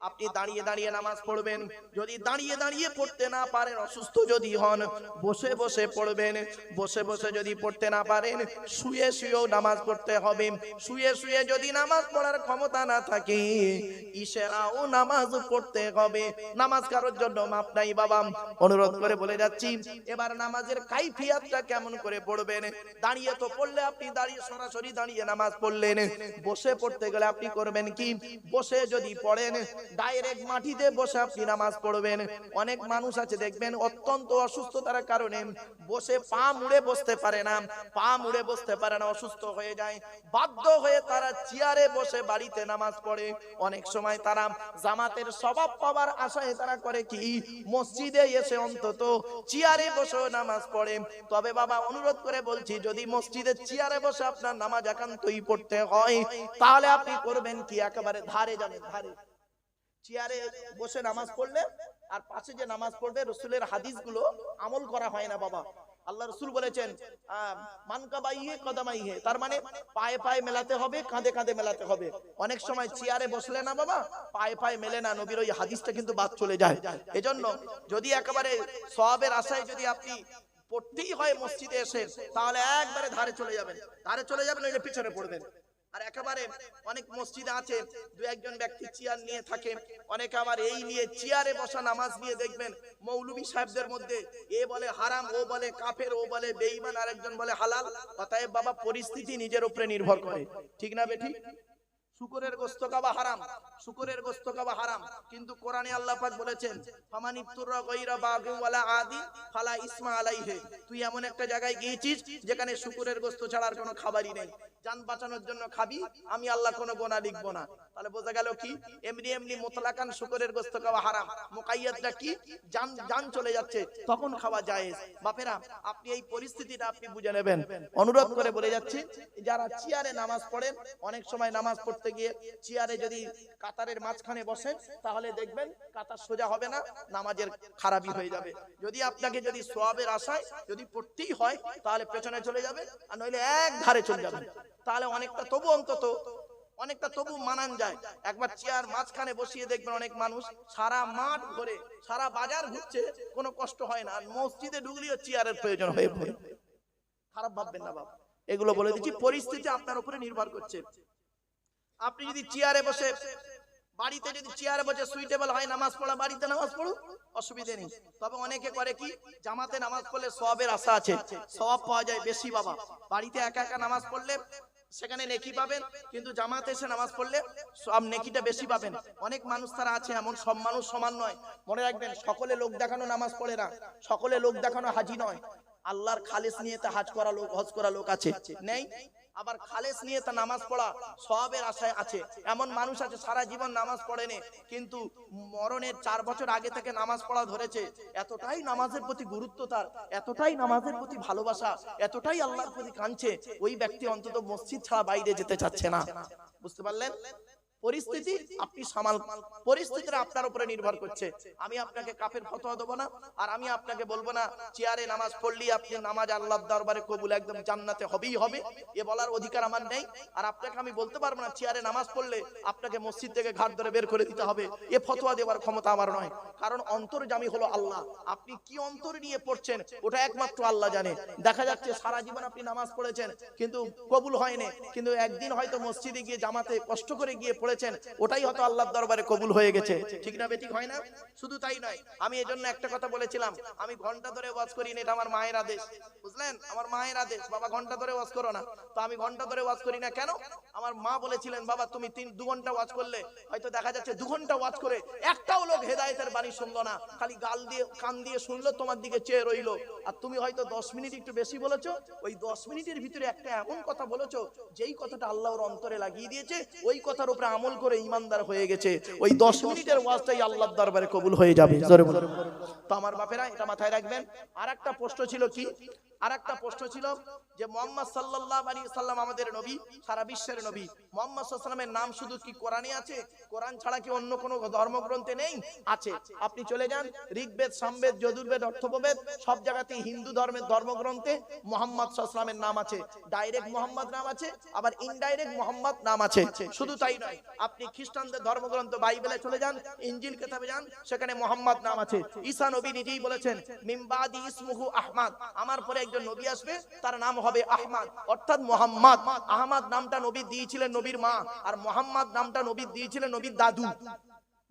আপনি দাঁড়িয়ে দাঁড়িয়ে নামাজ পড়বেন। যদি দাঁড়িয়ে দাঁড়িয়ে পড়তে না পারেন, অসুস্থ যদি হন, বসে বসে পড়বেন। বসে বসে যদি পড়তে না পারেন, শুয়ে শুয়েও নামাজ পড়তে হবে। শুয়ে শুয়ে যদি নামাজ পড়ার ক্ষমতা না থাকে, ইশারাও নামাজ পড়তে হবে। নামাজ কারোর জন্য মাপ নাই বাবা। অনুরোধ করে বলে যাচ্ছি, এবার নামাজের কাইফিয়াতটা কেমন করে পড়বেন? দাঁড়িয়ে তো পড়লে আপনি দাঁড়িয়ে, সরাসরি দাঁড়িয়ে নামাজ পড়লেন। বসে পড়তে গেলে আপনি করবেন কি? বসে যদি পড়েন ডাইরেক্ট মাটিতে বসে আপনি নামাজ পড়বেন। অনেক মানুষ আছে, দেখবেন অত্যন্ত অসুস্থতার কারণে বসে পা মুড়ে বসতে পারে না। পা মুড়ে বসতে পারে না, অসুস্থ হয়ে যায়। বাধ্য হয়ে তারা চেয়ারে বসে বাড়িতে নামাজ পড়ে। অনেক সময় তারা জামাতের স্বভাব পাওয়ার আশায় তারা করে কি? মসজিদে এসে অন্তত চেয়ারে বসে নামাজ পড়ে। তবে বাবা, অনুরোধ করে বলছি, যদি মসজিদে চেয়ারে বসে আপনার নামাজ একান্তই পড়তে হয়, তাহলে আপনি করবেন কি? একেবারে ধারে যাবেন, ধারে। চেয়ারে বসে নামাজ পড়লে আর পাশে যে নামাজ পড়বে রসুলের হাদিসগুলো আমল করা হয় না বাবা। আল্লাহ রসুল বলেছেন আহ, মানকা বাইয়ে কদামাইহে তার মানে পায়ে পায়ে মেলাতে হবে কাঁধে কাঁধে মেলাতে হবে। অনেক সময় চেয়ারে বসলে না বাবা পায়ে পায়ে মেলে না নবীর ওই হাদিসটা কিন্তু বাদ চলে যায়। এজন্য যদি একেবারে সবের আশায় যদি আপনি পড়তেই হয় মসজিদে এসে তাহলে একবারে ধারে চলে যাবেন। ধারে চলে যাবেন ওই যে পিছনে পড়বেন। আর একেবারে অনেক মসজিদ আছে, দু একজন ব্যক্তি চেয়ার নিয়ে থাকে, অনেকে আবার এই নিয়ে চেয়ারে বসা নামাজ নিয়ে দেখবেন মৌলবী সাহেবদের মধ্যে এ বলে হারাম, ও বলে কাফের, ও বলে বেঈমান, আরেকজন বলে হালাল, অতএব বাবা পরিস্থিতি নিজের উপরে নির্ভর করে। ঠিক না বেঠিক শুকরের গোস্ত খাওয়া হারাম, শুকরের গোস্ত খাওয়া হারাম। কিন্তু কোরআনে আল্লাহ পাক বলেছেন, ফামানি তুররা গায়রা বাগি ওয়ালা আদি ফালা ইসমা আলাইহি। তুই এমন একটা জায়গায় গিয়েছিস যেখানে শুকরের গোস্ত ছাড়ার কোনো খাবারই নেই। জান বাঁচানোর জন্য খাবি, আমি আল্লাহ কোনো গোনা লিখব না। তাহলে বোঝা গেল কি? এমনি এমনি মুতলাকান শুকরের গোস্ত খাওয়া হারাম। মুকাইয়াতটা কি? জান জান চলে যাচ্ছে, তখন খাওয়া জায়েজ। বাপেরা, আপনি এই পরিস্থিতিটা আপনি বুঝে নেবেন। অনুরোধ করে বলে যাচ্ছি, যারা চেয়ারে নামাজ পড়েন, অনেক সময় নামাজ পড়তে গিয়ে চেয়ারে যদি কাতারের মাঝখানে বসেন, তাহলে দেখবেন কাতার সোজা হবে না, নামাজের খারাপই হয়ে যাবে। যদি আপনাকে যদি সোয়াবের আশায় যদি পড়তেই হয়, তাহলে পেছনে চলে যাবে, আর নইলে এক ধারে চলে যাবে। তাহলে অনেকটা তবু অন্তত, অনেকটা তবু মানান যায়। একবার চেয়ার মাঝখানে বসিয়ে দেখবেন অনেক মানুষ সারা মাঠ ঘুরে সারা বাজার ঘুরছে, কোনো কষ্ট হয় না মসজিদে ঢুকলেও চেয়ারের প্রয়োজন হয়ে পড়ে। খারাপ ভাববেন না বাবা। এগুলো বলে দিচ্ছি, পরিস্থিতি আপনার উপরে নির্ভর করছে। আপনি যদি চেয়ারে বসে বাড়িতে যদি চেয়ারে বসে সুইটেবল হয়, নামাজ পড়া, বাড়িতে নামাজ পড়ুন, অসুবিধে নেই। তবে অনেকে করে কি, জামাতে নামাজ পড়লে সবের আশা আছে, সব পাওয়া যায় বেশি বাবা। বাড়িতে একা একা নামাজ পড়লে সেখানে নেকি পাবেন, কিন্তু জামাতে এসে নামাজ পড়লে সব নেকিটা বেশি পাবেন। অনেক মানুষ তারা আছে, এমন সব মানুষ সমান নয়। মনে রাখবেন, সকলে লোক দেখানো নামাজ পড়ে না, সকলে লোক দেখানো হাজি নয়। আল্লাহর খালেস নিয়ে তা হাজ করা লোক, হজ করা লোক আছে। নেই? আবার খালেস নিয়ে তা নামাজ পড়া সবের আশায় আছে। এমন মানুষ আছে, সারা জীবন নামাজ পড়েনি, কিন্তু মরণের চার বছর আগে থেকে নামাজ পড়া ধরেছে। এতটাই নামাজের প্রতি গুরুত্ব তার, এতটাই নামাজের প্রতি ভালোবাসা, এতটাই আল্লাহর প্রতি কাঁদছে। ওই ব্যক্তি অন্তত মসজিদ ছাড়া বাইরে যেতে চাচ্ছে না। বুঝতে পারলেন? পরিস্থিতি আপনি সামাল পরিস্থিতিটা আপনার উপরে নির্ভর করছে। আমি আপনাকে কাফের ফতোয়া দেবো না আর আমি আপনাকে বলব না চেয়ারে নামাজ পড়লি আপনি নামাজ আল্লাহর দরবারে কবুল একদম জান্নাতে হবেই হবে। এ বলার অধিকার আমার নেই। আর আপনাকে আমি বলতে পারব না চেয়ারে নামাজ পড়লে আপনাকে মসজিদ থেকে ঘাট ধরে বের করে দিতে হবে। এ ফতোয়া দেওয়ার ক্ষমতা আমার নয়। কারণ অন্তর্জামী হলো আল্লাহ। আপনি কি অন্তর নিয়ে পড়ছেন ওটা একমাত্র আল্লাহ জানে। দেখা যাচ্ছে সারা জীবন আপনি নামাজ পড়েছেন কিন্তু কবুল হয়নি। কিন্তু একদিন হয়তো মসজিদে গিয়ে জামাতে কষ্ট করে গিয়ে পড়েছেন ওটাই হয়তো আল্লাহর দরবারে কবুল হয়ে গেছে। ঠিক না বেঠিক হয় না? শুধু তাই নয়, আমি এজন্য একটা কথা বলেছিলাম, আমি ঘণ্টা ধরে ওয়াজ করি না, এটা আমার মায়ের আদেশ। বুঝলেন? আমার মায়ের আদেশ, বাবা ঘণ্টা ধরে ওয়াজ করো না। তো আমি ঘণ্টা ধরে ওয়াজ করি না কেন? আমার মা বলেছিলেন, বাবা, তুমি তিন, দু ঘণ্টা ওয়াজ করলে হয়তো দেখা যাচ্ছে দু ঘণ্টা ওয়াজ করে একটাও লোক হেদায়েতের বাণী শুনলো না। খালি গাল দিয়ে, কান দিয়ে শুনলো, তোমার দিকে চেয়ে রইল। আর তুমি হয়তো দশ মিনিট একটু বেশি বলেছ, ওই দশ মিনিটের ভিতরে একটা এমন কথা বলেছ, যেই কথাটা আল্লাহর অন্তরে লাগিয়ে দিয়েছে, ওই কথার উপরে আমল করে ইমানদার হয়ে গেছে, ওই দশ মিনিটের ওয়াজটাই আল্লাহর দরবারে কবুল হয়ে যাবে। তো আমার বাপেরা, এটা মাথায় রাখবেন আর একটা প্রশ্ন ছিল কি আর একটা প্রশ্ন ছিল যে মোহাম্মদ সাল্লাল্লাহু আলাইহি সাল্লাম আমাদের নবী সারা বিশ্বের নবী। মোহাম্মদ সাল্লামের নাম শুধু কি কোরআনে আছে? কোরআন ছাড়া কি অন্য কোনো ধর্মগ্রন্থে নেই? আছে। আপনি চলে যান ঋগ্বেদ সামবেদ যজুর্বেদ অর্থবেদ সব জায়গাতে হিন্দু ধর্মের ধর্মগ্রন্থে মোহাম্মদ সাল্লামের নাম আছে। ডাইরেক্ট মোহাম্মদ নাম আছে। আবার ইনডাইরেক্ট মোহাম্মদ নাম আছে। শুধু তাই নয় আপনি খ্রিস্টানদের ধর্মগ্রন্থ বাইবেলে চলে যান ইঞ্জিল কেতাবে যান সেখানে মোহাম্মদ নাম আছে। ঈসা নবী নিজেই বলেছেন মিমবাদি ইসমুহু আহমদ আমার পরে একজন নবী আসবে, তার নাম হবে আহমাদ। অর্থাৎ মোহাম্মদ। আহমাদ নামটা নবী দিয়েছিলেন নবীর মা, আর মোহাম্মদ নামটা নবী দিয়েছিলেন নবীর দাদু।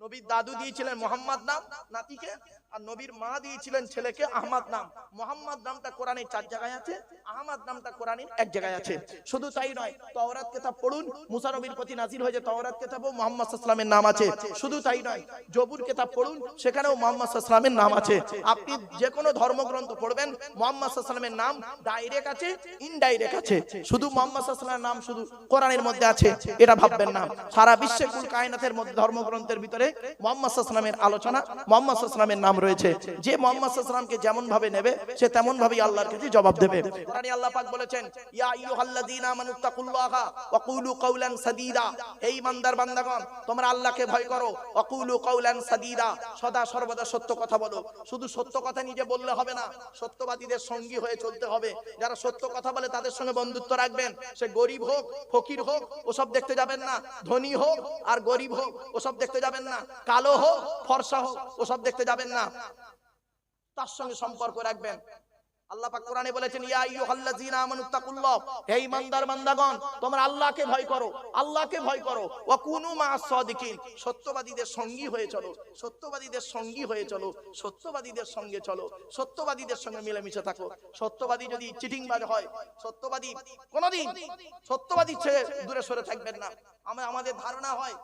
নবীর দাদু দিয়েছিলেন মোহাম্মদ নাম। নাতিকে আর নবীর মা দিয়েছিলেন ছেলেকে আহমদ নাম। মোহাম্মদ নামটা কোরআনে চার জায়গায় আছে, আহমদ নামটা কোরআনে এক জায়গায় আছে। শুধু তাই নয়, তওরাত কিতাব পড়ুন, মুসা নবীর প্রতি নাজির হয়েছে তওরাত কিতাবও মোহাম্মদ সাল্লামের নাম আছে। শুধু তাই নয়, জবুর কিতাব পড়ুন, সেখানেও মোহাম্মদ সাল্লামের নাম আছে। আপনি যে কোনো ধর্মগ্রন্থ পড়বেন, মোহাম্মদ সাল্লামের নাম ডাইরেক্ট আছে ইনডাইরেক্ট আছে। শুধু মোহাম্মদ সাল্লামের নাম শুধু কোরআনের মধ্যে আছে, এটা ভাববেন না। সারা বিশ্বে কুল কায়নাতের মধ্যে ধর্মগ্রন্থের ভিতরে মোহাম্মদ সাল্লামের আলোচনা, মোহাম্মদ সাল্লামের নাম রয়েছে, যে মোহাম্মদ সাল্লামকে যেমন ভাবে নেবে, সে তেমন ভাবেই আল্লাহর কাছে জবাব দেবে। কোরআনে আল্লাহ পাক বলেছেন, ইয়া আইয়ুহাল্লাযীনা আমানুত্তাকুল্লাহা ওয়া কুলু কাওলান সাদীদা। ইমানদার বান্দাগণ, তোমরা আল্লাহকে ভয় করো ওয়া কুলু কাওলান সাদীদা। সদা সর্বদা সত্য কথা বলো। শুধু সত্য কথা নিজে বললে হবে না, সত্যবাদীদের সঙ্গী হয়ে চলতে হবে। যারা সত্য কথা বলে তাদের সঙ্গে বন্ধুত্ব রাখবেন। সে গরিব হোক, ফকির হোক, ওসব দেখতে যাবেন না। ধনী হোক আর গরিব হোক, ওসব দেখতে যাবেন না। কালো হোক, ফর্সা হোক, ওসব দেখতে যাবেন না। তার সঙ্গে সম্পর্ক রাখবেন। আল্লাহ মিলেমিশে থাকো। সত্যবাদী যদি চিটিংবাজ হয়, সত্যবাদী কোনোদিন সত্যবাদী ছেড়ে দূরে সরে থাকবেন না। আমরা আমাদের ধারণা হয়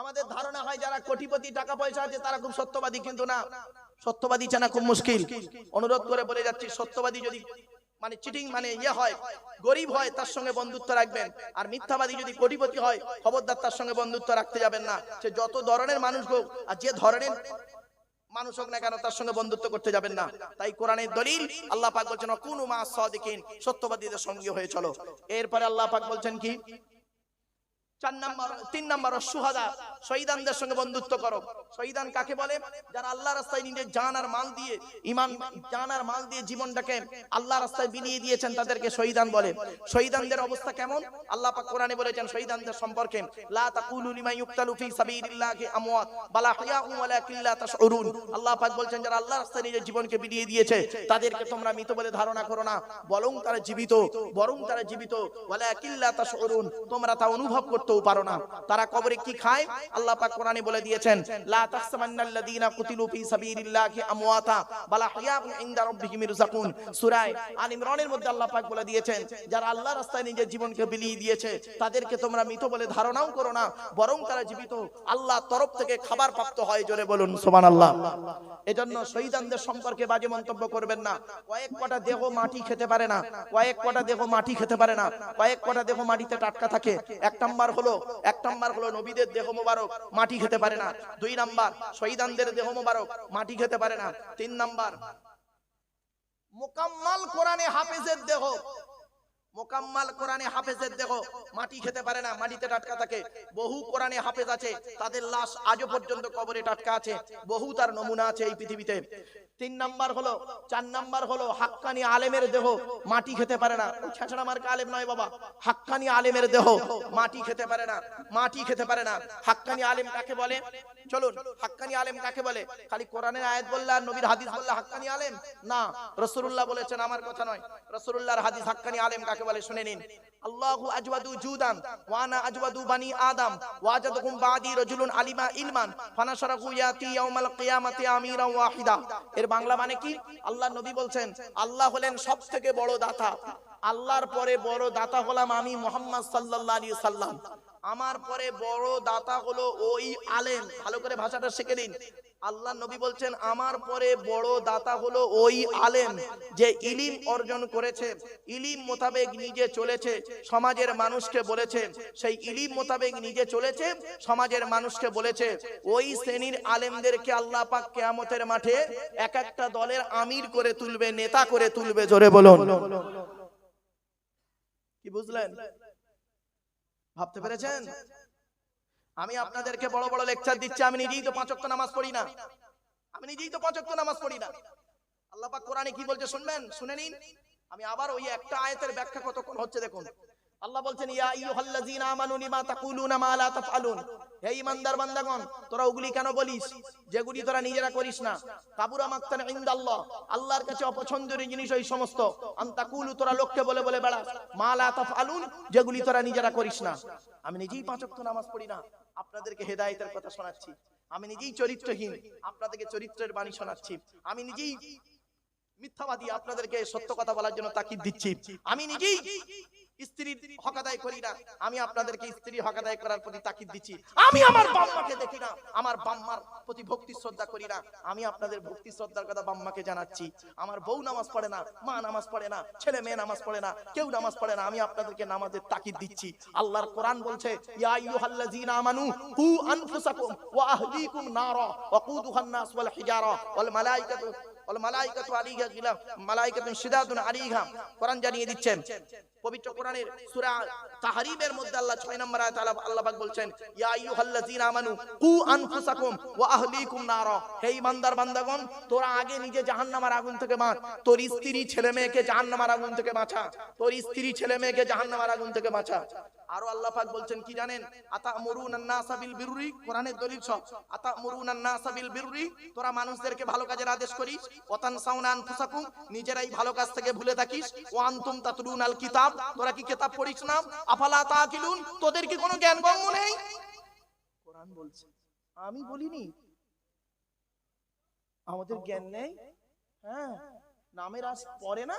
আমাদের ধারণা হয় যারা কোটিপতি টাকা পয়সা আছে, তারা খুব সত্যবাদী, কিন্তু না। সত্যবাদী চেনা খুব মুশকিল। অনুরোধ করে বলে যাচ্ছি, সত্যবাদী যদি মানে চিটিং মানে ইয়ে হয়, গরিব হয়, তার সঙ্গে বন্ধুত্ব রাখবেন। আর মিথ্যাবাদী যদি কোটিপতি হয়, খবরদার তার সঙ্গে বন্ধুত্ব রাখতে যাবেন না। সে যত ধরনের মানুষ হোক, আর যে ধরনের মানুষ হোক না কেন, তার সঙ্গে বন্ধুত্ব করতে যাবেন না। তাই কোরআনের দলিল আল্লাহ পাক বলছেন কোন মা সাদিকিন সত্যবাদীদের সঙ্গে হয়ে চলো। এরপরে আল্লাহ পাক বলছেন কি? যারা আল্লাহ রাস্তায় নিজের সম্পর্কে যারা আল্লাহ রাস্তায় নিজের জীবনকে বিলিয়ে দিয়েছে, তাদেরকে তোমরা মৃত বলে ধারণা করো না। বরং তারা জীবিত, বরং তারা জীবিত। তোমরা তা অনুভব করতেও পারো না। তারা কবরে কি খায়? আল্লাহ পাক কোরআনে বলে দিয়েছেন, লা তাহসাবান্নাল্লাযীনা কুতিলু ফি সাবিলিল্লাহি আমওয়াতা, বালা হিয়াউন ইনদা রাব্বিহিম ইরযাকুন সূরা আল ইমরানের মধ্যে আল্লাহ পাক বলে দিয়েছেন, যারা আল্লাহ রাস্তায় নিজের জীবনকে বিলিয়ে দিয়েছে, তাদেরকে তোমরা মৃত বলে ধারণাও করো না, বরং তারা জীবিত। আল্লাহ তরফ থেকে খাবার প্রাপ্ত হয়। জোরে বলুন, সুবহানাল্লাহ। এজন্য শহীদানদের সম্পর্কে বাজে মন্তব্য করবেন না। কয়েক কটা দেহ মাটি খেতে পারে না, কয়েক কটা দেহ মাটি খেতে পারে না, কয়েক কটা দেহ মাটিতে টাটকা থাকে। এক নাম্বার হলো, এক নাম্বার হলো নবীদের দেহ মোবারক, মাটি খেতে পারে না। দুই নাম্বার, শহীদানদের দেহ মোবারক, মাটি খেতে পারে না। তিন নাম্বার, মোকাম্মাল কোরআনে হাফেজের দেহ। মোকাম্মাল কোরআনে হাফেজের দেহ, মাটি খেতে পারে না, মাটিতে টাটকা থাকে। বহু কোরআনে হাফেজ আছে, তাদের লাশ আজও পর্যন্ত কবরে টাটকা আছে। বহু তার নমুনা আছে এই পৃথিবীতে। তিন নাম্বার হলো, চার নাম্বার হলো হাক্কানি আলেমের দেহ, মাটি খেতে পারে না। ছেঁচড়া মার্কা আলেম নয় বাবা। হাক্কানি আলেমের দেহ, মাটি খেতে পারে না, মাটি খেতে পারে না। হাক্কানি আলেম কাকে বলে? চলুন, হাক্কানি আলেম কাকে বলে? খালি কোরআনের আয়াত বললে নবীর হাদিস বললে হাক্কানি আলেম? না, রাসূলুল্লাহ বলেছেন, আমার কথা নয়। রাসূলুল্লাহর হাদিস হাক্কানি আলেম কাকে বলে? শুনে নিন। আল্লাহু আজওয়াদু জুদান, ওয়া আনা আজওয়াদু বানি আদম ওয়াজাদুকুম বাদি রাজুলুন আলিমা ইলমান, ফানাশারাহু ইয়াতি ইয়াউমাল কিয়ামাতি আমিরা ওয়াহিদা। এর বাংলা মানে কি? আল্লাহ নবী বলছেন, আল্লাহ হলেন সব থেকে বড় দাতা। আল্লাহর পরে বড় দাতা হলাম আমি মোহাম্মদ সাল্লাহ সাল্লাম আমার পরে বড় দাতা হলো ওই আলেম। ভালো করে ভাষাটা শিখে নিন। আল্লাহ নবী বলছেন, আমার পরে বড় দাতা হলো ওই আলেম যে ইলিম অর্জন করেছে। ইলিম মোতাবেক নিজে চলেছে, সমাজের মানুষকে বলেছে। সেই ইলিম মোতাবেক নিজে চলেছে, সমাজের মানুষকে বলেছে। ওই শ্রেণির আলেমদেরকে আল্লাহ পাক কেয়ামতের মাঠে এক একটা দলের আমির করে তুলবে, নেতা করে তুলবে, জোরে বলুন। কি বুঝলেন? ভাবতে পেরেছেন? আমি আপনাদেরকে বড় বড় লেকচার দিচ্ছি আমি নিজেই তো পাঁচক্ত নামাজ পড়ি না। আমি নিজেই তো পাঁচক্ত নামাজ পড়ি না। আল্লাহ পাক কোরআনে কি বলছে শুনবেন? শুনে নিন। আমি আবার ওই একটা আয়াতের ব্যাখ্যা কতক্ষণ হচ্ছে দেখুন। আল্লাহ বলছেন ইয়া আইয়ুহাল্লাযীনা আমানু লিমা তাকুলুনা মা লা তাফআলুন। হে ঈমানদার বান্দাগণ, তোরা ওগুলি কেন বলিস? যেগুলি তোরা নিজেরা করিস না। ইনদাল্লাহ। আল্লাহর কাছে অপছন্দের জিনিস ওই সমস্ত। আন তাকুলু তোরা লোককে বলে বলে বেড়াস। মা লা তাফআলুন, যেগুলি তোরা নিজেরা করিস না। আমি নিজেই পাঁচ নামাজ পড়ি না। আপনাদেরকে হেদায়েতের কথা শোনাচ্ছি। আমি নিজেই চরিত্রহীন। আপনাদেরকে চরিত্রের বাণী শোনাচ্ছি। আমি নিজেই মিথ্যাবাদী। আপনাদেরকে সত্য কথা বলার জন্য তাকিদ দিচ্ছি। আমি নিজেই স্ত্রীর হক আদায় করি না। আমি আপনাদেরকে স্ত্রী হক আদায় করার প্রতি তাকিদ দিচ্ছি। আমি আমার বাম্মাকে দেখি না। আমার বাম্মার প্রতি ভক্তি শ্রদ্ধা করি না। আমি আপনাদের ভক্তি শ্রদ্ধার কথা বাম্মাকে জানাচ্ছি। আমার বউ নামাজ পড়ে না মা নামাজ পড়ে না ছেলে মেয়ে নামাজ পড়ে না কেউ নামাজ পড়ে না। আমি আপনাদেরকে নামাজের তাকিদ দিচ্ছি। আল্লাহর কোরআন বলছে ইয়া আইয়ুহাল্লাযীনা আমানু কু আনফুসাকুম ওয়া আহলিকুম নারা ওয়াকুদুহান নাস ওয়াল হিজারা ওয়াল ওয়াল আলাইহা গিলাম শিদাদুন আলাইহা কোরআন জানিয়ে দিচ্ছেন পবিত্র কোরআনের সূরা তাহরিমের মধ্যে আল্লাহ 6 নম্বর আয়াত আল্লাহ পাক বলছেন, ইয়া আইয়ুহাল্লাযীনা আমানু, কু আনফুসাকুম ওয়া আহলিকুম নারা। হে ইমানদার বান্দাগণ, তোরা আগে নিজে জাহান্নামের আগুন থেকে বাঁচ। তোর স্ত্রী ছেলে মেয়েকে জাহান্নামের আগুন থেকে বাঁচা। তোর স্ত্রী ছেলে মেয়েকে জাহান্নামের আগুন থেকে বাঁচা। আরও আল্লাহ পাক বলছেন, কি জানেন? আতা মুরুনান নাসা বিল বিররি? কোরআনের দলিল সব। আতা মুরুনান নাসা বিল বিররি? তোরা মানুষদেরকে ভালো কাজের আদেশ করিস। ওয়াতান সাউনা আনফুসাকুম, নিজেরাই ভালো কাজ থেকে ভুলে থাকিস। ওয়া আনতুম তাতলুন আল কিতাব? তোরা কি কিতাব পড়িস না? আফালা তাকিলুন? তোদের কি কোনো জ্ঞান গম্য নেই? কোরআন বলছে। আমি বলিনি। আমাদের জ্ঞান নেই? হ্যাঁ। নামের আজ পরে না?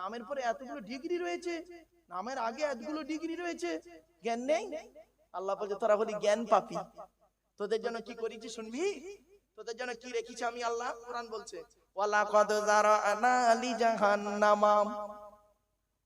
নামের পরে এতগুলো ডিগ্রি রয়েছে। নামের আগে এতগুলো ডিগ্রি রয়েছে। জ্ঞান নেই? আল্লাহ বলছে, তোরা বলি জ্ঞান পাপি। তোদের জন্য কি করেছি শুনবি? তোদের জন্য কি রেখেছি আমি আল্লাহ? কোরআন বলছে ওয়ালা কদ জারানা লি জাহান্নামা।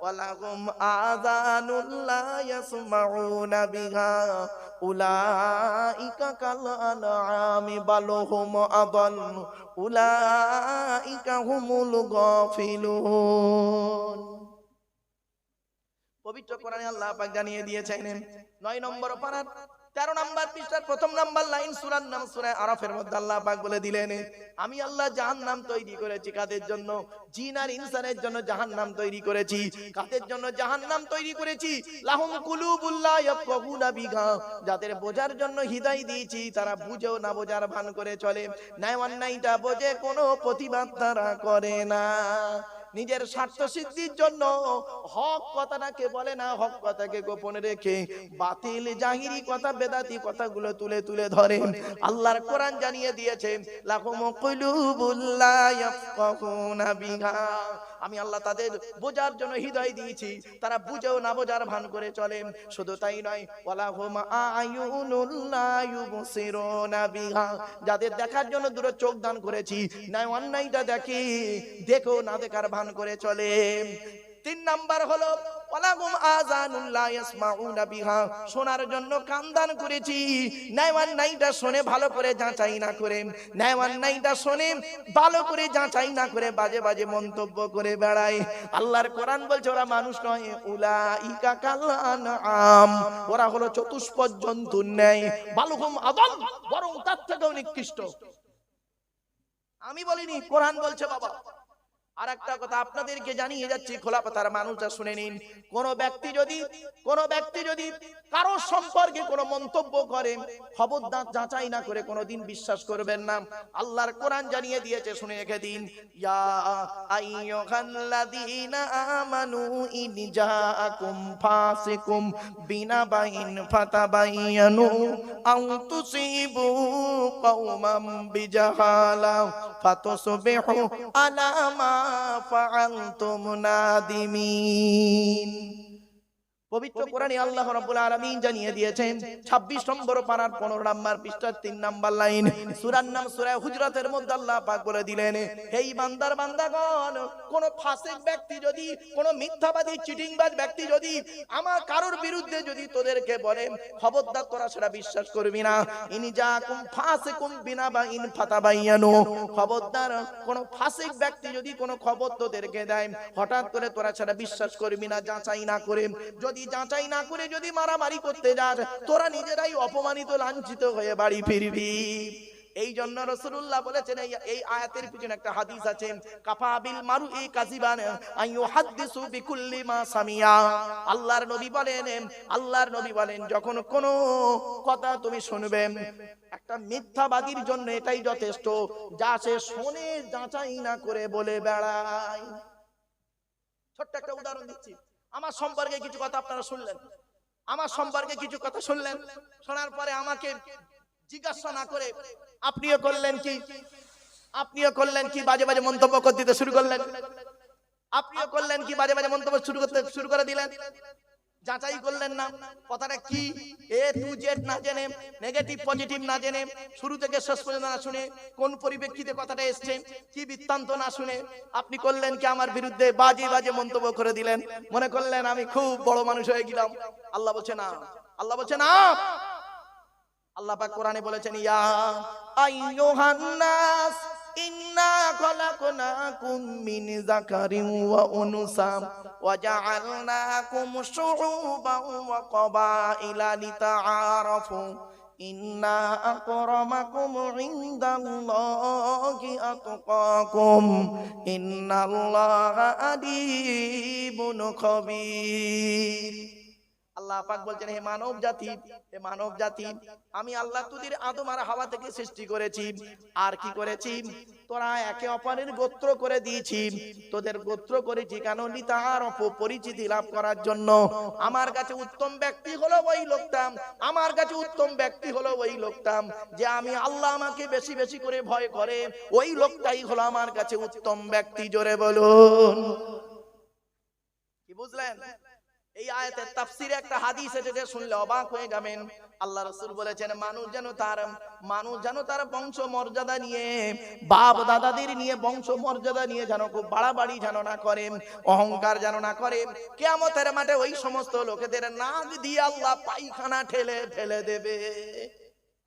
বিহা ওয়ালাহুম আযানুল লা ইয়াসমাউনা বিহা উলাইকা কাল আনআমি বালহুম আদাল উলাইকা হুমুল পবিত্র কোরআনে আল্লাহ পাক জানিয়ে দিয়েছেন, নয় নম্বর পারার তেরো নম্বর পৃষ্ঠার প্রথম নাম্বার লাইন সুরার নাম সুরা আরাফের মধ্যে আল্লাহ পাক বলে দিলেন, আমি আল্লাহ জাহান্নাম তৈরি করেছি কাদের জন্য? জিন আর ইনসানের জন্য জাহান্নাম তৈরি করেছি। কাদের জন্য জাহান্নাম তৈরি করেছি? লাহুম কুলুবুল্লাহ ইয়াফকাহুনা বিহা। যাদের বোঝার জন্য হৃদয় দিয়েছি, তারা বুঝেও না বোঝার ভান করে চলে। ন্যায় অন্যায়টা বোঝে, কোনো প্রতিবাদ তারা করে না। নিজের স্বার্থ সিদ্ধির জন্য হক কথাটাকে বলে না, হক কথাকে গোপনে রেখে বাতিল জাহিরি কথা, বেদাতি কথাগুলো তুলে তুলে ধরে। আল্লাহর কোরআন জানিয়ে দিয়েছে লাকুম কুলুবুল্লাহ ইয়াফকাহুনা বিহা। আমি আল্লাহ তাদের বোঝার জন্য হৃদয় দিয়েছি। তারা বুঝেও না বোঝার ভান করে চলে। শুধু তাই নয় যাদের দেখার জন্য দূরে চোখ দান করেছি, নাই অন্যায়টা দেখি দেখো না দেখার ভান করে চলে। তিন নাম্বার হলো ইয়াসমাউনা বিহা। শোনার জন্য করেছি। নাইওয়ান নাইটা শুনে ভালো করে যাচাই না করে। নাইওয়ান নাইটা শুনে ভালো করে যাচাই না করে বাজে বাজে মন্তব্য করে বেড়ায়। আল্লাহর কোরআন বলছে, ওরা মানুষ নয়, উলাইকা কাল আনআম ওরা হলো চতুষ্পদ জন্তুর ন্যায়। বালুহুম আদল, বরং তার থেকেও নিকৃষ্ট। আমি বলিনি, কোরআন বলছে বাবা। যাচাই না করে কোনোদিন বিশ্বাস করবেন না। আল্লাহর কোরআন জানিয়ে দিয়েছে, শুনে রেখে দিন। ইয়া আইয়ুহাল্লাযীনা আমানু ইন জাআকুম ফাসিকুম বিনাবাইন ফাতাবায়ানু আও তুসিবু ফাআলতুম নাদিমিন। পবিত্র কোরআনে আল্লাহ রাব্বুল আলামিন জানিয়ে দিয়েছেন 26 নম্বর পারার 15 নাম্বার পৃষ্ঠার 3 নাম্বার লাইন। সূরার নাম সূরা হুজরাতের মধ্যে আল্লাহ পাক বলে দিলেন এই বান্দার বান্দাগণ কোন ফাসিক ব্যক্তি যদি কোন মিথ্যাবাদী চিটিংবাজ ব্যক্তি যদি আমার কারোর বিরুদ্ধে যদি তোদেরকে বলে খবরদার তোরা সেটা বিশ্বাস করবি না। ইনি যা কুম ফাসিকুম বিনা বা ইন ফাতাবাইয়ানু। খবরদার কোন ফাসিক ব্যক্তি যদি কোন খবর তোদেরকে দেয় হঠাৎ করে তোরা সেটা বিশ্বাস করবি না যাচাই না করে যদি যাচাই না করে যদি মারামারি করতে যাস, তোরা নিজেরাই অপমানিত, লাঞ্ছিত হয়ে বাড়ি ফিরবি। এই জন্য রসুল্লাহ বলেছেন, এই- আয়াতের পিছনে একটা হাদিস আছে কাফাবিল মারু এই কাজিবান আইয়ু আল্লাহর নবী বলেন, আল্লাহর নবী বলেন, যখন কোন কথা তুমি শুনবে, একটা মিথ্যাবাদীর জন্য এটাই যথেষ্ট, যা সে শোনে যাচাই না করে বলে বেড়ায়। ছোট্ট একটা উদাহরণ দিচ্ছি। আমার সম্পর্কে কিছু কথা আপনারা শুনলেন। আমার সম্পর্কে কিছু কথা শুনলেন। শোনার পরে আমাকে জিজ্ঞাসা না করে আপনিও করলেন কি? আপনিও করলেন কি? বাজে বাজে মন্তব্য করতে শুরু করলেন। আপনিও করলেন কি? বাজে বাজে মন্তব্য শুরু করতে শুরু করে দিলেন। যাচাই করলেন না। কথাটা কি? এ টু জেড না জেনে, নেগেটিভ, পজিটিভ না জেনে, শুরু থেকে শেষ পর্যন্ত না শুনে কোন পরিপ্রেক্ষিতে কথাটা এসছে, কি বৃত্তান্ত না শুনে, আপনি করলেন কি আমার বিরুদ্ধে বাজে বাজে মন্তব্য করে দিলেন? মনে করলেন আমি খুব বড় মানুষ হয়ে গেলাম। আল্লাহ বলছে না। আল্লাহ বলছে না। আল্লাহ পাক কোরআনে বলেছেন, ইয়া আইয়ুহান নাস ইন্না খলাকনাকুম মিন যাকারিন ওয়া উনসা ওয়া জাআলনাকুম শুউবান ওয়া ক্বাবাইলা লিতাআরাফু। ইন্না আকরামাকুম ইনদাল্লাহি আতকাকুম। ইন্নাল্লাহা আলিমুন খবীর। আল্লাহ পাক বলছেন, হে মানব জাতি, হে মানব জাতি, আমি আল্লাহ তোদের আদম আর হাওয়া থেকে সৃষ্টি করেছি। আর কি করেছি? তোরা একে অপরের গোত্র করে দিয়েছি। তোদের গোত্র করেছি কেন? তার পরিচিতি লাভ করার জন্য। আমার কাছে উত্তম ব্যক্তি হলো ওই লোকটা। আমার কাছে উত্তম ব্যক্তি হলো ওই লোকটা। যে আমি আল্লাহ আমাকে বেশি বেশি করে ভয় করে, ওই লোকটাই হলো আমার কাছে উত্তম ব্যক্তি। জোরে বলুন। কি বুঝলেন? এই আয়াতের তাফসিরে একটা হাদিস আছে যে শুনলে অবাক হয়ে যাবেন। আল্লাহ রাসূল বলেছেন, মানুষ যেন তার, মানুষ যেন তার বংশ মর্যাদা নিয়ে, বাপ দাদাদের নিয়ে বংশ মর্যাদা নিয়ে যেন খুব বাড়াবাড়ি যেন না করে, অহংকার যেন না করে, কিয়ামতের মাঠে ওই সমস্ত লোকেদের নাক দিয়ে আল্লাহ পায়খানা ঠেলে ফেলে দেবে।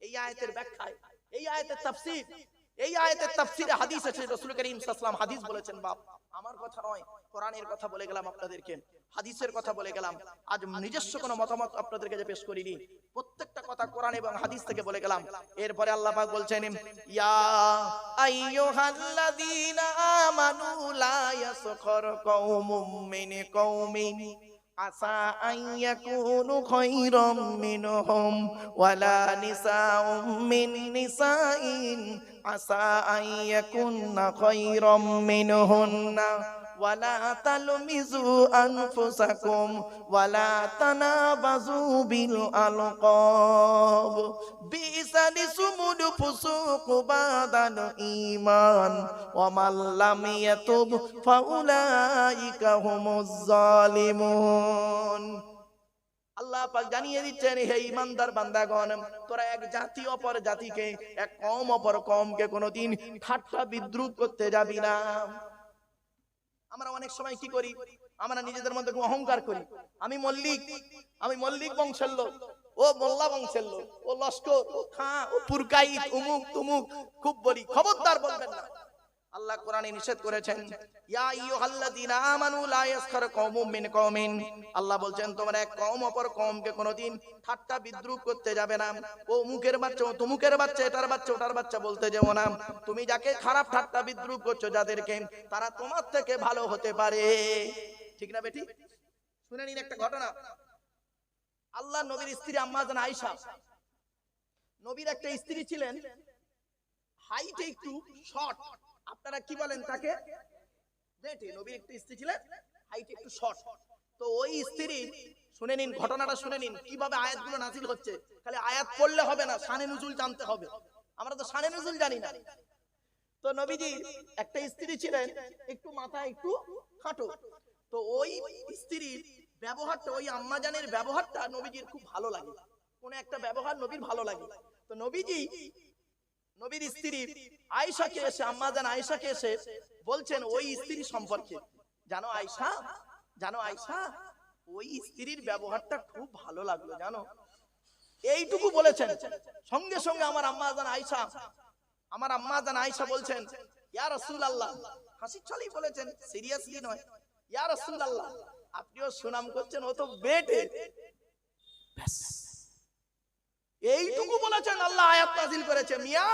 এই আয়াতের ব্যাখ্যায়, এই আয়াতের তাফসীর, এই আয়াতের তাফসিরে হাদিস আছে, রাসূল করিম সাল্লাল্লাহু হাদিস বলেছেন, বাপ আমার কথা নয়, কোরআনের কথা বলে গেলাম আপনাদেরকে, হাদিসের কথা বলে গেলাম। আজ নিজস্ব কোনো মতামত আপনাদেরকে যে পেশ করিনি। প্রত্যেকটা কথা কোরআন এবং হাদিস থেকে বলে গেলাম। এরপরে আল্লাহ পাক বলছেন, ইয়া আইয়ুহাল্লাযীনা আমানু লা ইয়াসখর কওমুম মিন কওমিন, আসা আইয়াকুনু খায়রাম মিনহুম, ওয়ালা নিসাউম মিন নিসাইন। আসা আইয়াকুননা খায়রাম মিনহুন্না ولا تلمزوا أنفسكم ولا تنابزوا بالألقاب بئس الاسم الفسوق بعد الإيمان ومن لم يتب فأولئك هم الظالمون আল্লাহ পাক জানিয়ে দিচ্ছেন, হে ইমানদার বান্দাগণ, তোরা এক জাতি অপর জাতিকে, এক কম অপর কমকে কোনোদিন ঠাট্টা বিদ্রুপ করতে যাবি না। আমরা অনেক সময় কি করি? আমরা নিজেদের মধ্যে অহংকার করি। আমি মল্লিক আমি মল্লিক বংশের লোক, ও মোল্লা বংশের লোক, ও লস্কর, ও খাঁ, ও পুরকাই উমুক তুমুক খুব বলি, খবরদার বলবেন না। আল্লাহ কোরআনে নিষেধ করেছেন, ইয়া আমানু লা ইয়াসখার কওমুম মিন কওমিন। আল্লাহ বলছেন, তোমরা এক কওম অপর কওমকে ঠাট্টা, বিদ্রুপ করতে যাবে না। ও মুখের বাচ্চা, ও বাচ্চা, এটার বাচ্চা, ওটার বাচ্চা বলতে যেও না। তুমি যাকে খারাপ ঠাট্টা করছ যাদেরকে, তারা তোমার থেকে ভালো হতে পারে। ঠিক না বেটি? শুনে নিন একটা ঘটনা। আল্লাহ নবীর স্ত্রী আম্মা জান আয়েশা। নবীর একটা স্ত্রী ছিলেন হাইটে একটু শর্ট আপনারা কি বলেন তাকে? একটা ছিলেন একটু একটা তো ওই ব্যবহারটা, ওই আম্মাজানের ব্যবহারটা নবীজির খুব ভালো লাগে। কোন একটা ব্যবহার নবীর ভালো লাগে। তো নবীজি নবীর স্ত্রী আয়েশাকে এসে আম্মাজান আয়েশাকে এসে বলছেন ওই স্ত্রী সম্পর্কে। জানো আয়েশা? জানো আয়েশা? ওই স্ত্রীর ব্যবহারটা খুব ভালো লাগল জানো? এইটুকু বলেছেন। সঙ্গে সঙ্গে আমার আম্মাজান আয়েশা আমার আম্মাজান আয়সা বলছেন ইয়া রাসূলুল্লাহ। হাসির ছলেই বলেছেন সিরিয়াসলি নয়। ইয়া রাসূলুল্লাহ আপনিও সুনাম করছেন ও তো বেটে। ব্যাস। এইটুকু বলেছেন আল্লাহ আয়াত নাজিল করেছে। মিয়া,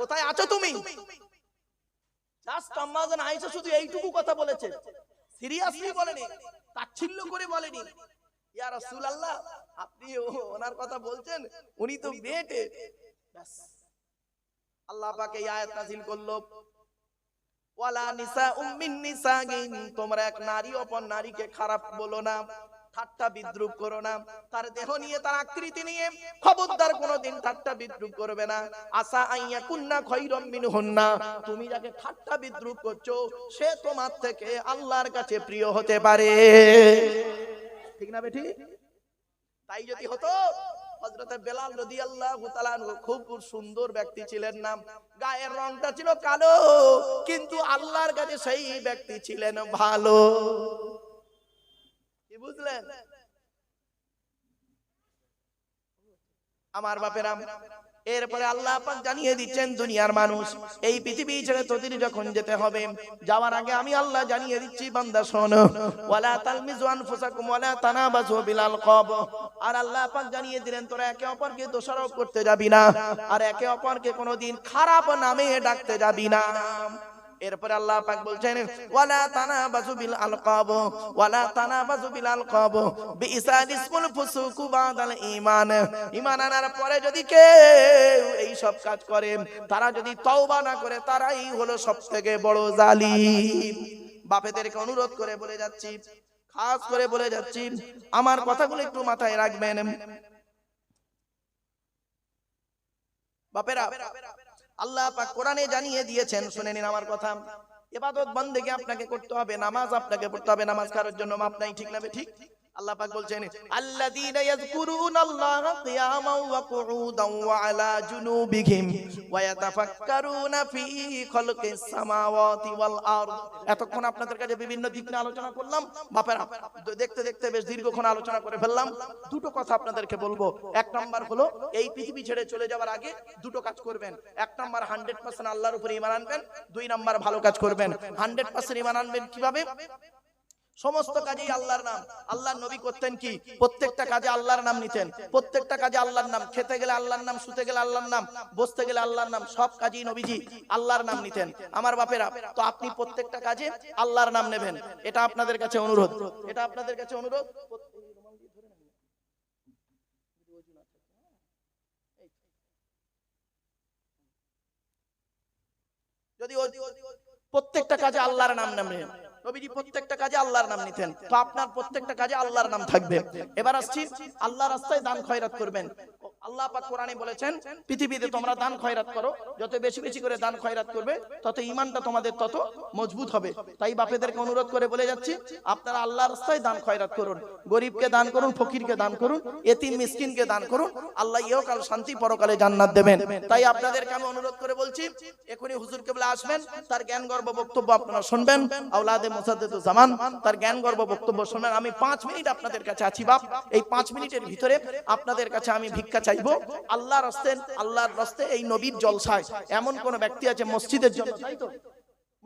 কোথায় আছো তুমি? জাস্ট আম্মাজান আয়েশা শুধু এইটুকু কথা বলেছে। সিরিয়াসলি বলেনি, তাচ্ছিল্য করে বলেনি। ইয়া আপনি ওনার কথা বলছেন, উনি তো বেটে ব্যাস। আল্লাহ আয়াত নাজিল করল। ওয়ালা নিসা উম্মিন নিসাগিন, তোমরা এক নারী অপর নারীকে খারাপ বলো না। ঠাট্টা বিদ্রুপ করো না। তার দেহ নিয়ে, তার আকৃতি নিয়ে খবরদার কোনোদিন ঠাট্টা বিদ্রুপ করবে না। আশা আইয়া কুন্না খৈরম মিনহুন্না। তুমি যাকে ঠাট্টা বিদ্রুপ করছ, সে তোমার থেকে আল্লাহর কাছে প্রিয় হতে পারে। ঠিক না বেঠি? তাই যদি হতো, হযরতে বেলাল রাদিয়াল্লাহু তাআলা খুব সুন্দর ব্যক্তি ছিলেন না গায়ের রংটা ছিল কালো, কিন্তু আল্লাহর কাছে সেই ব্যক্তি ছিলেন ভালো। বুঝলেন? আমার বাপেরা, এরপরে আল্লাহ জানিয়ে দিচ্ছেন দুনিয়ার মানুষ, এই পৃথিবী ছেড়ে তোদের যখন যেতে হবে, যাওয়ার আগে আমি আল্লাহ জানিয়ে দিচ্ছি, বান্দা শোন, ওয়ালা ওয়ালা আর আল্লাহ পাক জানিয়ে দিলেন, তোরা একে অপরকে দোষারোপ করতে যাবি না, আর একে অপরকে কোনোদিন খারাপ নামে ডাকতে যাবি না। এরপরে আল্লাহ পাক বলছেন, ওয়ালা তানাবাজু বিল আলকাব, ওয়ালা তানাবাজু বিল আলকাব বিইসাল ইসমুল ফুসুকু বাদাল ঈমান। ঈমান আনার পরে যদি কেউ এই সব কাজ করে, তারা যদি তওবা না করে, তারাই হলো সবথেকে বড় জালিম। বাপেদেরকে অনুরোধ করে বলে যাচ্ছি, খাস করে বলে যাচ্ছি, আমার কথাগুলো একটু মাথায় রাখবেন। বাপেরা আল্লাহ পাক কোরআনে জানিয়ে দিয়েছেন, শুনে নিন আমার কথা। এবাদত বন্দেগী আপনাকে করতে হবে, নামাজ আপনাকে পড়তে হবে, নামাজ কারোর জন্য মাপ নাই, ঠিক না ঠিক? আল্লাহ পাক বলছেন আল্লাযীনা ইয়াযকুরুনাল্লাহা কিয়ামান ওয়া কুউদান ওয়া আলা জুনুবিহিম ওয়া ইয়াতাফাক্কারুনা ফি খালকিস সামাওয়াতি ওয়াল আরদ। এতক্ষণ আপনাদের কাছে বিভিন্ন দিক নিয়ে আলোচনা করলাম। বাপেরা দেখতে দেখতে বেশ দীর্ঘক্ষণ আলোচনা করে ফেললাম। দুটো কথা আপনাদেরকে বলব। এক নাম্বার হলো এই পৃথিবী ছেড়ে চলে যাওয়ার আগে দুটো কাজ করবেন। এক নাম্বার হান্ড্রেড পার্সেন্ট আল্লাহর উপরে ইমান আনবেন। দুই নাম্বার ভালো কাজ করবেন। হান্ড্রেড পার্সেন্ট ইমান আনবেন কীভাবে? সমস্ত কাজেই আল্লাহর নাম। আল্লাহর নবী করতেন কি? প্রত্যেকটা কাজে আল্লাহর নাম নিতেন। প্রত্যেকটা কাজে আল্লাহর নাম। খেতে গেলে আল্লাহর নাম, শুতে গেলে আল্লাহর নাম, বসতে গেলে আল্লাহর নাম, সব কাজেই নবীজি আল্লাহর নাম নিতেন। আমার বাপেরা, তো আপনি প্রত্যেকটা কাজে আল্লাহর নাম নেবেন। এটা আপনাদের কাছে অনুরোধ। এটা আপনাদের কাছে অনুরোধ। যদি প্রত্যেকটা কাজে আল্লাহর নাম নেবেন নবীজি প্রত্যেকটা কাজে আল্লাহর নাম নিতেন। তো আপনার প্রত্যেকটা কাজে আল্লাহর নাম থাকবে। এবার আসছি আল্লাহ রাস্তায় দান খয়রাত করবেন। আল্লাহ পাক কোরআনে বলেছেন পৃথিবীতে তোমরা দান খয়রাত করো। যত বেশি বেশি করে দান খয়রাত করবে তত ঈমানটা তোমাদের তত মজবুত হবে। তাই বাপেদেরকে অনুরোধ করে বলে যাচ্ছি আপনারা আল্লাহ রাস্তায় দান খয়রাত করুন গরিবকে দান করুন ফকিরকে দান করুন এতিম মিসকিনকে দান করুন আল্লাহ ইহকাল শান্তি পরকালে জান্নাত দেবেন। তাই আপনাদেরকে আমি অনুরোধ করে বলছি এখনই হুজুর কেবলা আসবেন তার জ্ঞান গর্ব বক্তব্য আপনারা শুনবেন আওলাদে মুসাদ্দেদুজ জামান তার জ্ঞান গর্ব বক্তব্য শুনবেন। আমি পাঁচ মিনিট আপনাদের কাছে আছি বাপ এই পাঁচ মিনিটের ভিতরে আপনাদের কাছে আমি ভিক্ষা চাইব? আল্লাহর আল্লাহর রাস্তে এই নবীর জলসায়। এমন কোন ব্যক্তি আছে মসজিদের জন্য, তাই তো?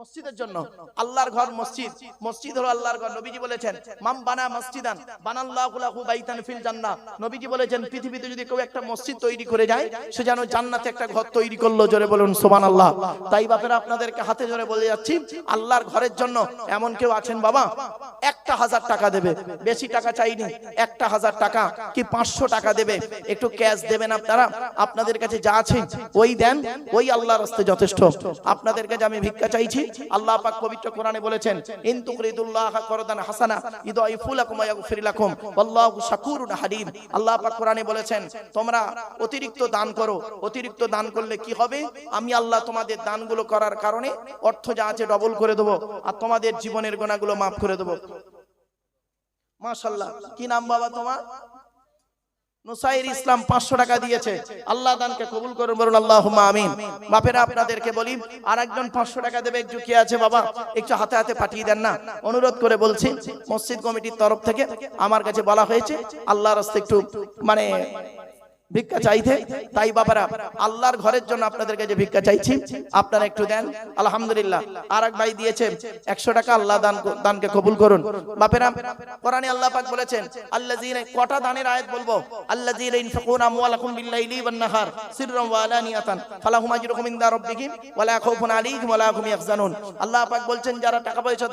মসজিদের জন্য। আল্লাহর ঘর মসজিদ। মসজিদ হলো আল্লাহর ঘর। নবীজি বলেছেন মাম বানা মসজিদান বানাল্লাহু লাহু বাইতান ফিল জান্নাহ। নবীজি বলেছেন পৃথিবীতে যদি কেউ একটা মসজিদ তৈরি করে যায় সে যেন জান্নাতে একটা ঘর তৈরি করল। জোরে বলুন সুবহানাল্লাহ। তাই বাপেরা আপনাদেরকে হাতে জোরে বলে যাচ্ছি আল্লাহর ঘরের জন্য এমন কেউ আছেন বাবা একটা হাজার টাকা দেবে বেশি টাকা চাইনি একটা হাজার টাকা কি পাঁচশো টাকা দেবে? একটু ক্যাশ দেবেন আপনারা? আপনাদের কাছে যা আছে ওই দেন ওই আল্লাহর রাস্তায় যথেষ্ট। আপনাদের কাছে আমি ভিক্ষা চাইছি আল্লাহ পাক পবিত্র কোরআনে বলেছেন, ইন করদান হাসানা ইদাইফু লাকুম লাকুম আল্লাহু শাকুরুন হালিম আল্লাহ পাক কোরআনে বলেছেন, তোমরা অতিরিক্ত দান করো, অতিরিক্ত দান করলে কি হবে? আমি আল্লাহ তোমাদের দানগুলো করার কারণে অর্থ যা আছে ডবল করে দেবো, আর তোমাদের জীবনের গোনাগুলো মাফ করে দেবো। মাশাল্লাহ কি নাম বাবা তোমার? নুসাইর ইসলাম পাঁচশো টাকা দিয়েছে। আল্লাহ দানকে কবুল করুন, বলুন আল্লাহ আমিন। বাপেরা আপনাদেরকে বলি আর একজন পাঁচশো টাকা দেবে, একটু কে আছে বাবা? একটু হাতে হাতে পাঠিয়ে দেন না। অনুরোধ করে বলছি, মসজিদ কমিটির তরফ থেকে আমার কাছে বলা হয়েছে, আল্লাহর রাস্তা একটু মানে ভিক্ষা চাইতে? তাই বাবারা, আল্লাহর ঘরের জন্য আপনাদের কাছে ভিক্ষা চাইছি। আপনারা একটু দেন। আলহামদুলিল্লাহ। আর এক ভাই দিয়েছে, একশো টাকা আল্লাহ দান দানকে কবুল করুন। বাপেরা, কোরআনে আল্লাহ পাক বলেছেন, আল্লাযীনা, কটা দানের আয়াত বলব? আল্লাযীনা ইনফাকুনা আল্লাহ বলছেন, যারা টাকা পয়সা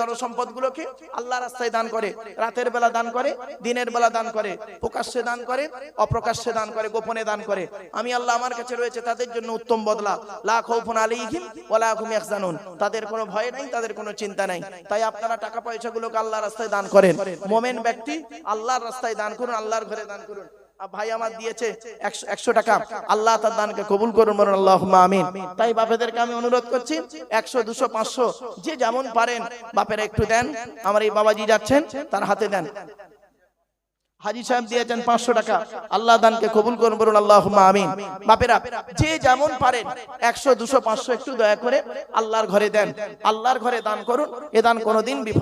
আল্লাহর রাস্তায় দান করে, রাতের বেলা দান করে, দিনের বেলা দান করে, প্রকাশ্যে দান করে, অপ্রকাশ্যে দান করে দান করে। আমি আল্লাহ আমার কাছে রয়েছে, তাদের জন্য উত্তম বদলা। লা খাউফুন আলাইহিম ওয়ালা হুম তাদের কোনো ভয় নাই, তাদের কোনো চিন্তা নাই। তাই আপনারা টাকা পয়সাগুলোকে আল্লাহর রাস্তায় দান করেন। মোমেন ব্যক্তি আল্লাহর রাস্তায় দান করুন, আল্লাহর ঘরে দান করুন। ভাই আমার দিয়েছে একশো টাকা। আল্লাহ তার দানকে কবুল করুন, বলুন আল্লাহ আমিন। তাই বাপেদেরকে আমি অনুরোধ করছি, একশো, দুশো, পাঁচশো, যে যেমন পারেন, বাপেরা একটু দেন। আমার এই বাবাজি যাচ্ছেন, তার হাতে দেন। হাজি সাহেব দিয়েছেন পাঁচশো টাকা। আল্লাহ দানকে কবুল করুন, বলুন আল্লাহ আমিন। বাপেরা, যে যেমন পারেন, একশো, দুশো, পাঁচশো একটু দয়া করে আল্লাহর ঘরে দেন। আল্লাহর ঘরে দান করুন, এ দান কোনোদিন